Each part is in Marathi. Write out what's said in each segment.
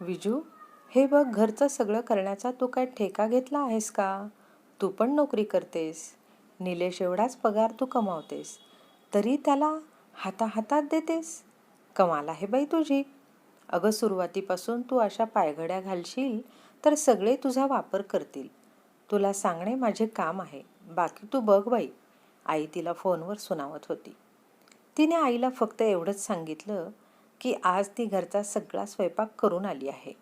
विजू हे बघ घरचं सगळं करण्याचा तू काय ठेका घेतला आहेस का? तू पण नोकरी करतेस. निलेश एवढाच पगार तू कमावतेस. तरी त्याला हाताहातात देतेस? कमाल आहे बाई तुझी. अगं सुरुवातीपासून तू अशा पायघड्या घालशील तर सगळे तुझा वापर करतील. तुला सांगणे माझे काम आहे. बाकी तू बघ बाई. आई तिला फोनवर सुनावत होती. तिने आईला फक्त एवढंच सांगितलं की आज ती घरचा सगळा स्वयंपाक करून आली आहे.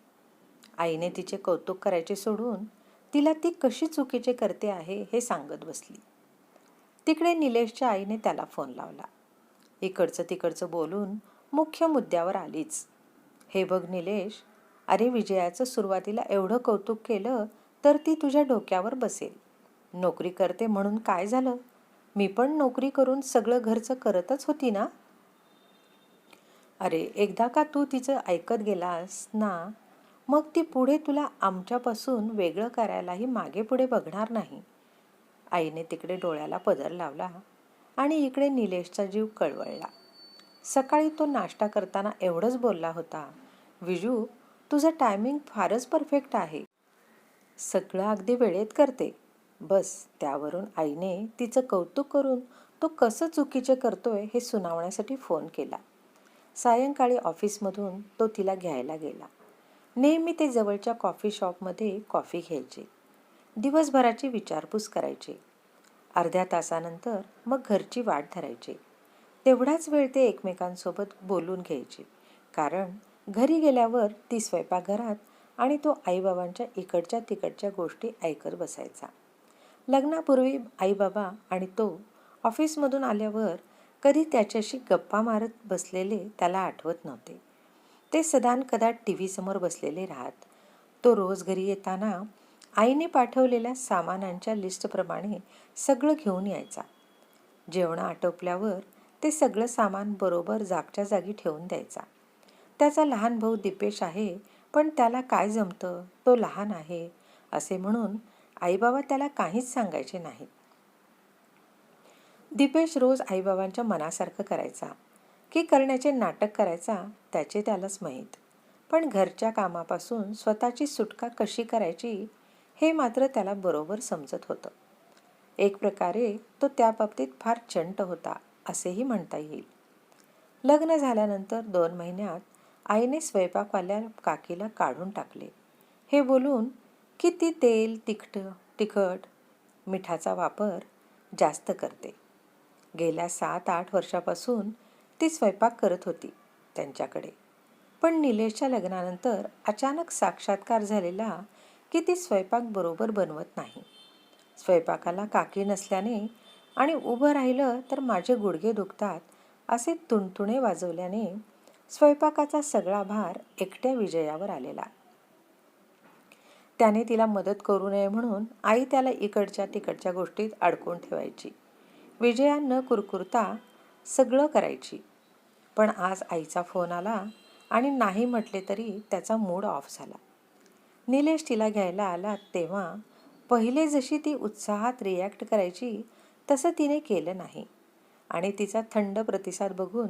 आईने तिचे कौतुक करायचे सोडून तिला ती कशी चुकीचे करते आहे हे सांगत बसली. तिकडे निलेशच्या आईने त्याला फोन लावला. इकडचं तिकडचं बोलून मुख्य मुद्द्यावर आलीच. हे बघ निलेश अरे विजयाचं सुरुवातीला एवढं कौतुक केलं तर ती तुझ्या डोक्यावर बसेल. नोकरी करते म्हणून काय झालं? मी पण नोकरी करून सगळं घरचं करतच होती ना? अरे एकदा का तू तिचं ऐकत गेलास ना मग ती पुढे तुला आमच्यापासून वेगळं करायलाही मागे पुढे बघणार नाही. आईने तिकडे डोळ्याला पदर लावला आणि इकडे निलेशचा जीव कळवळला. सकाळी तो नाश्ता करताना एवढंच बोलला होता विजू तुझं टायमिंग फारच परफेक्ट आहे. सगळं अगदी वेळेत करते. बस त्यावरून आईने तिचं कौतुक करून तो कसं चुकीचे करतोय हे सुनावण्यासाठी फोन केला. सायंकाळी ऑफिसमधून तो तिला घ्यायला गेला. नेहमी ते जवळच्या कॉफी शॉपमध्ये कॉफी घ्यायचे. दिवसभराची विचारपूस करायचे. अर्ध्या तासानंतर मग घरची वाट धरायचे. तेवढाच वेळ ते एकमेकांसोबत बोलून घ्यायचे. कारण घरी गेल्यावर ती स्वयंपाकघरात आणि तो आईबाबांच्या इकडच्या तिकडच्या गोष्टी ऐकत बसायचा. लग्नापूर्वी आईबाबा आणि तो ऑफिसमधून आल्यावर कधी त्याच्याशी गप्पा मारत बसलेले त्याला आठवत नव्हते. ते सदान कदा टी व्हीसमोर बसलेले राहत. तो रोज घरी येताना आईने पाठवलेल्या सामानांच्या लिस्टप्रमाणे सगळं घेऊन यायचा. जेवण आटोपल्यावर ते सगळं सामान बरोबर जागच्या जागी ठेवून द्यायचा. त्याचा लहान भाऊ दिपेश आहे पण त्याला काय जमतं? तो लहान आहे असे म्हणून आईबाबा त्याला काहीच सांगायचे नाहीत. दिपेश रोज आईबाबांच्या मनासारखं करायचा. की करण्याचे नाटक करायचा त्याचे त्यालाच माहीत. पण घरच्या कामापासून स्वतःची सुटका कशी करायची हे मात्र त्याला बरोबर समजत होतं. एक प्रकारे तो त्या बाबतीत फार चंट होता असेही म्हणता येईल. लग्न झाल्यानंतर दोन महिन्यात आईने स्वयंपाकवाल्या काकीला काढून टाकले. हे बोलून की ती तेल तिखट तिखट मिठाचा वापर जास्त करते. गेल्या सात आठ वर्षापासून ती स्वयंपाक करत होती त्यांच्याकडे. पण निलेशच्या लग्नानंतर अचानक साक्षात्कार झालेला की ती स्वयंपाक बरोबर बनवत नाही. स्वयंपाकाला काकी नसल्याने आणि उभं राहिलं तर माझे गुडघे दुखतात असे तुणतुणे वाजवल्याने स्वयंपाकाचा सगळा भार एकट्या विजयावर आलेला. त्याने तिला मदत करू नये म्हणून आई त्याला इकडच्या तिकडच्या गोष्टीत अडकून ठेवायची. विजया न कुरकुरता सगळं करायची. पण आज आईचा फोन आला आणि नाही म्हटले तरी त्याचा मूड ऑफ झाला. निलेश तिला घ्यायला आला तेव्हा पहिले जशी ती उत्साहात रिॲक्ट करायची तसं तिने केलं नाही. आणि तिचा थंड प्रतिसाद बघून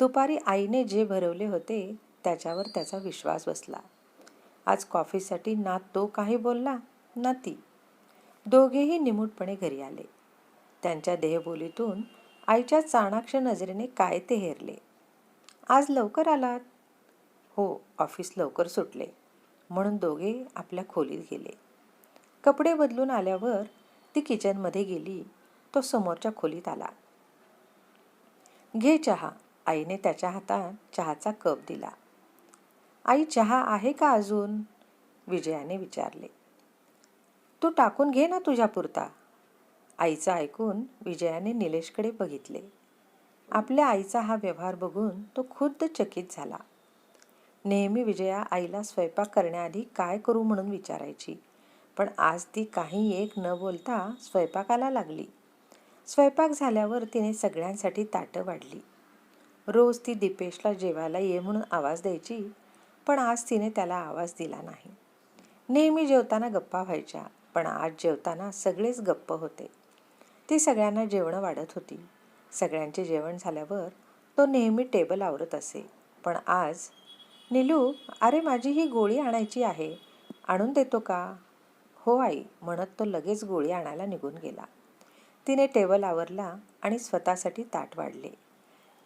दुपारी आईने जे भरवले होते त्याच्यावर त्याचा विश्वास बसला. आज कॉफीसाठी ना तो काही बोलला ना ती. दोघेही निमूटपणे घरी आले. त्यांच्या देहबोलीतून आईच्या चाणाक्ष नजरेने काय ते हेरले. आज लवकर आलात? हो ऑफिस लवकर सुटले. म्हणून दोघे आपल्या खोलीत गेले. कपडे बदलून आल्यावर ती किचनमध्ये गेली. तो समोरच्या खोलीत आला. घे चहा. आईने त्याच्या हातात चहाचा कप दिला. आई चहा आहे का अजून? विजयाने विचारले. तू टाकून घे ना तुझ्या पुरता. आईचं ऐकून विजयाने निलेशकडे बघितले. आपल्या आईचा हा व्यवहार बघून तो खुद्द चकित झाला. नेहमी विजया आईला स्वयंपाक करण्याआधी काय करू म्हणून विचारायची पण आज ती काही एक न बोलता स्वयंपाकाला लागली. स्वयंपाक झाल्यावर तिने सगळ्यांसाठी ताटं वाढली. रोज ती दिपेशला जेवायला ये म्हणून आवाज द्यायची पण आज तिने त्याला आवाज दिला नाही. नेहमी जेवताना गप्पा व्हायच्या पण आज जेवताना सगळेच गप्प होते. ती सगळ्यांना जेवणं वाढत होती. सगळ्यांचे जेवण झाल्यावर तो नेहमी टेबल आवरत असे. पण आज नीलू अरे माझी ही गोळी आणायची आहे. आणून देतो का? हो आई म्हणत तो लगेच गोळी आणायला निघून गेला. तिने टेबल आवरला आणि स्वतःसाठी ताट वाढले.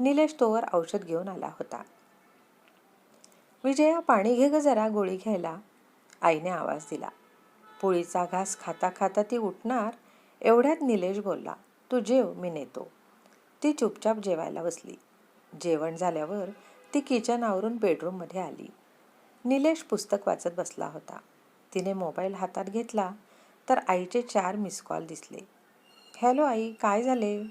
निलेश तोवर औषध घेऊन आला होता. विजया पाणी घे ग जरा गोळी घ्यायला. आईने आवाज दिला. पोळीचा घास खाता खाता ती उठणार एवढ्यात निलेश बोलला तू जेव मी नेतो. ती चुपचाप जेवायला बसली. जेवण झाल्यावर ती किचन आवरून बेडरूममध्ये आली. निलेश पुस्तक वाचत बसला होता. तिने मोबाईल हातात घेतला तर आईचे चार मिस कॉल दिसले. हॅलो आई काय झाले?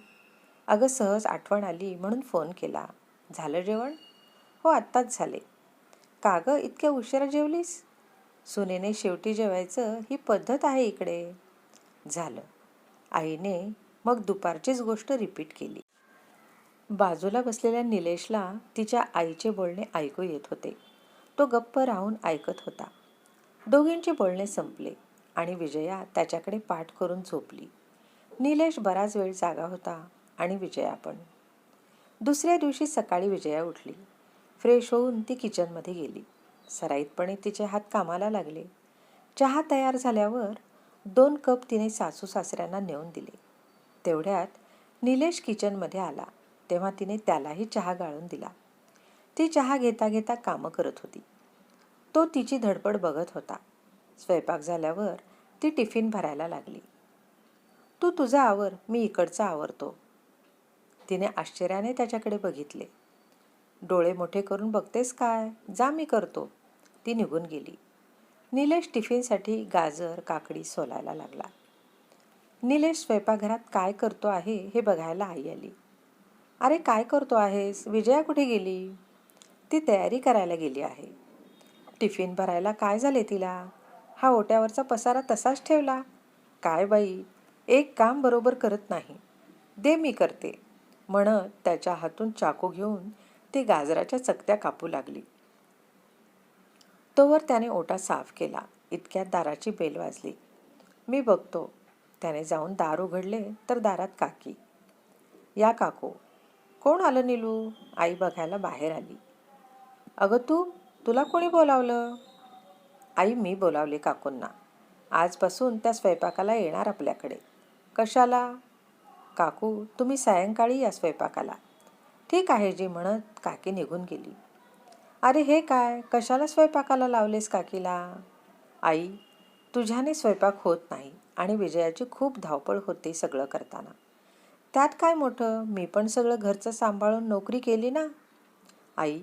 अगं सहज आठवण आली म्हणून फोन केला. झालं जेवण? हो आत्ताच झाले. का गं इतक्या उशिरा जेवलीस? सुनेने शेवटी जेवायचं ही पद्धत आहे इकडे. झालं. आईने मग दुपारचीच गोष्ट रिपीट केली. बाजूला बसलेल्या निलेशला तिच्या आईचे बोलणे ऐकू येत होते. तो गप्प राहून ऐकत होता. दोघींचे बोलणे संपले आणि विजया त्याच्याकडे पाठ करून झोपली. निलेश बराच वेळ जागा होता आणि विजया पण. दुसऱ्या दिवशी सकाळी विजया उठली. फ्रेश होऊन ती किचनमध्ये गेली. सराईतपणे तिचे हात कामाला लागले. चहा तयार झाल्यावर दोन कप तिने सासू सासऱ्यांना नेऊन दिले. तेवढ्यात निलेश किचनमध्ये आला. तेव्हा तिने त्यालाही चहा गाळून दिला. ती चहा घेता घेता कामं करत होती. तो तिची धडपड बघत होता. स्वयंपाक झाल्यावर ती टिफिन भरायला लागली. तू तुझा आवर मी इकडचा आवरतो. तिने आश्चर्याने त्याच्याकडे बघितले. डोळे मोठे करून बघतेस काय? जा मी करतो. ती निघून गेली. निलेश टिफिनसाठी गाजर काकडी सोलायला लागला. निलेश स्वयंपाकघरात काय करतो आहे हे बघायला आई आली. अरे काय करतो आहेस? विजया कुठे गेली? ती तयारी करायला गेली आहे. टिफिन भरायला काय झाले तिला? हा ओट्यावरचा पसारा तसाच ठेवला? काय बाई एक काम बरोबर करत नाही. दे मी करते. म्हणत त्याच्या हातून चाकू घेऊन ती गाजराच्या चकत्या कापू लागली. तोवर त्याने ओटा साफ केला. इतक्यात दाराची बेल वाजली. मी बघतो. त्याने जाऊन दार उघडले तर दारात काकी. या काकू कोण आलं निलू? आई बघायला बाहेर आली. अगं तू तुला कोणी बोलावलं? आई मी बोलावले काकूंना. आजपासून त्या स्वयंपाकाला येणार आपल्याकडे. कशाला? काकू तुम्ही सायंकाळी या स्वयंपाकाला. ठीक आहे जी म्हणत काकी निघून गेली. अरे हे काय? कशाला स्वयंपाकाला लावलेस काकीला? आई तुझ्याने स्वयंपाक होत नाही आणि विजयाची खूप धावपळ होते सगळं करताना. त्यात काय मोठं? मी पण सगळं घरचं सांभाळून नोकरी केली ना? आई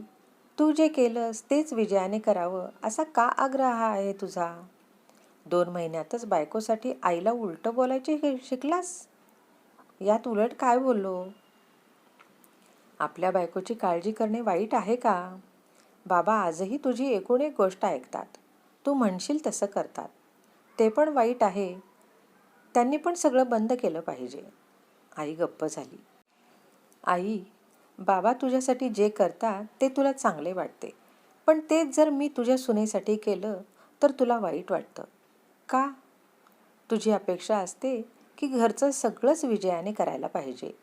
तू जे केलंस तेच विजयाने करावं असा का आग्रह आहे तुझा? दोन महिन्यातच बायकोसाठी आईला उलटं बोलायचे शिकलास? यात उलट काय बोललो? आपल्या बायकोची काळजी करणे वाईट आहे का? बाबा आजही तुझी एकूण एक गोष्ट ऐकतात. तू म्हणशील तसं करतात. ते पण वाईट आहे. त्यांनी पण सगळं बंद केलं पाहिजे. आई गप्प झाली. आई बाबा तुझ्यासाठी जे करतात ते तुला चांगले वाटते. पण तेच जर मी तुझ्या सुनेसाठी केलं तर तुला वाईट वाटतं. का? तुझी अपेक्षा असते की घरचं सगळंच विजयाने करायला पाहिजे.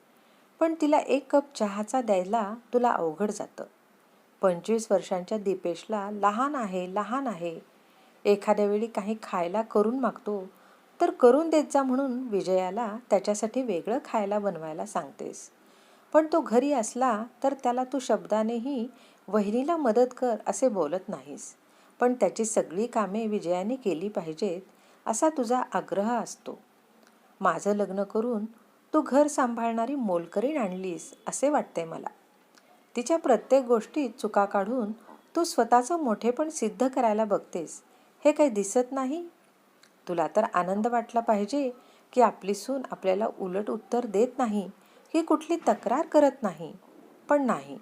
पण तिला एक कप चहाचा द्यायला तुला अवघड जातं. पंचवीस वर्षांच्या दीपेशला लहान आहे लहान आहे. एखाद्या वेळी काही खायला करून मागतो तर करून देत जा म्हणून विजयाला त्याच्यासाठी वेगळं खायला बनवायला सांगतेस. पण तो घरी असला तर त्याला तू शब्दानेही वहिनीला मदत कर असे बोलत नाहीस. पण त्याची सगळी कामे विजयाने केली पाहिजेत असा तुझा आग्रह असतो. माझं लग्न करून तू घर सांभाळणारी मोलकरीण आणलीस असे वाटते मला. तिच्या प्रत्येक गोष्टीत चुका काढून तू स्वतःचं मोठेपण सिद्ध करायला बघतेस. हे काही दिसत नाही? तुला तर आनंद वाटला पाहिजे की आपली सून आपल्याला उलट उत्तर देत नाही. की कुठली तक्रार करत नाही. पण नाही.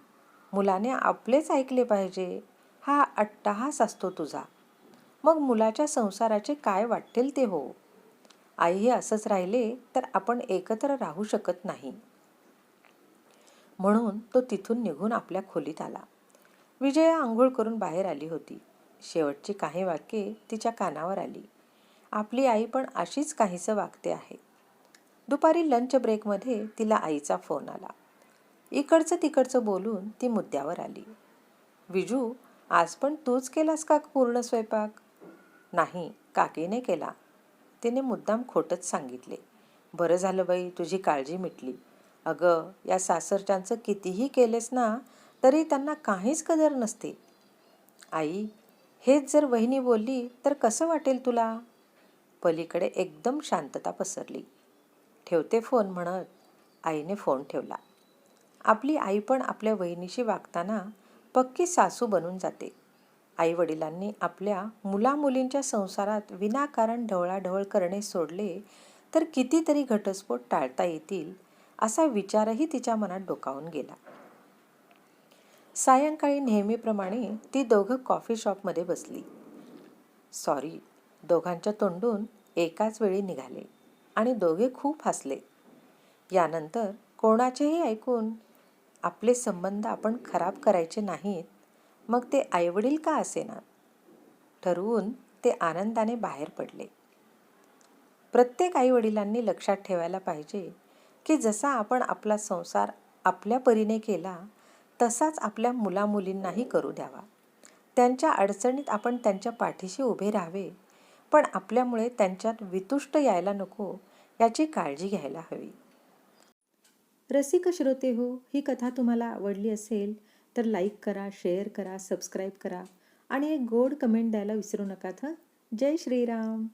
मुलाने आपलेच ऐकले पाहिजे. हा अट्टहास असतो तुझा. मग मुलाच्या संसाराचे काय वाटतील ते हो. आई हे असंच राहिले तर आपण एकत्र राहू शकत नाही. म्हणून तो तिथून निघून आपल्या खोलीत आला. विजया आंघोळ करून बाहेर आली होती. शेवटची काही वाक्ये तिच्या कानावर आली. आपली आई पण अशीच काहीसं वागते आहे. दुपारी लंच ब्रेकमध्ये तिला आईचा फोन आला. इकडचं तिकडचं बोलून ती मुद्द्यावर आली. विजू आज पण तूच केलास का पूर्ण स्वयंपाक? नाही काकीने केला. तिने मुद्दाम खोटंच सांगितले. बरं झालं बाई तुझी काळजी मिटली. अगं या सासरच्यांचं कितीही केलेस ना तरी त्यांना काहीच कदर नसते. आई हेच जर वहिनी बोलली तर कसं वाटेल तुला? पलीकडे एकदम शांतता पसरली. ठेवते फोन म्हणत आईने फोन ठेवला. आपली आई पण आपल्या वहिनीशी वागताना पक्की सासू बनून जाते. आई वडिलांनी आपल्या मुलामुलींच्या संसारात विनाकारण ढवळाढवळ करणे सोडले तर कितीतरी घटस्फोट टाळता येतील असा विचारही तिच्या मनात डोकावून गेला. सायंकाळी नेहमीप्रमाणे ती दोघं कॉफी शॉपमध्ये बसली. सॉरी दोघांच्या तोंडून एकाच वेळी निघाले आणि दोघे खूप हसले. यानंतर कोणाचेही ऐकून आपले संबंध आपण खराब करायचे नाहीत मग ते आईवडील का असेना? ठरवून ते आनंदाने बाहेर पडले. प्रत्येक आईवडिलांनी लक्षात ठेवायला पाहिजे की जसा आपण आपला संसार आपल्या परीने केला तसाच आपल्या मुलामुलींनाही करू द्यावा. त्यांच्या अडचणीत आपण त्यांच्या पाठीशी उभे राहावे पण आपल्यामुळे त्यांच्यात वितुष्ट यायला नको याची काळजी घ्यायला हवी. रसिक श्रोते हो ही कथा तुम्हाला आवडली असेल तर लाईक करा शेअर करा सबस्क्राईब करा आणि एक गोड कमेंट द्यायला विसरू नका हं जय श्रीराम.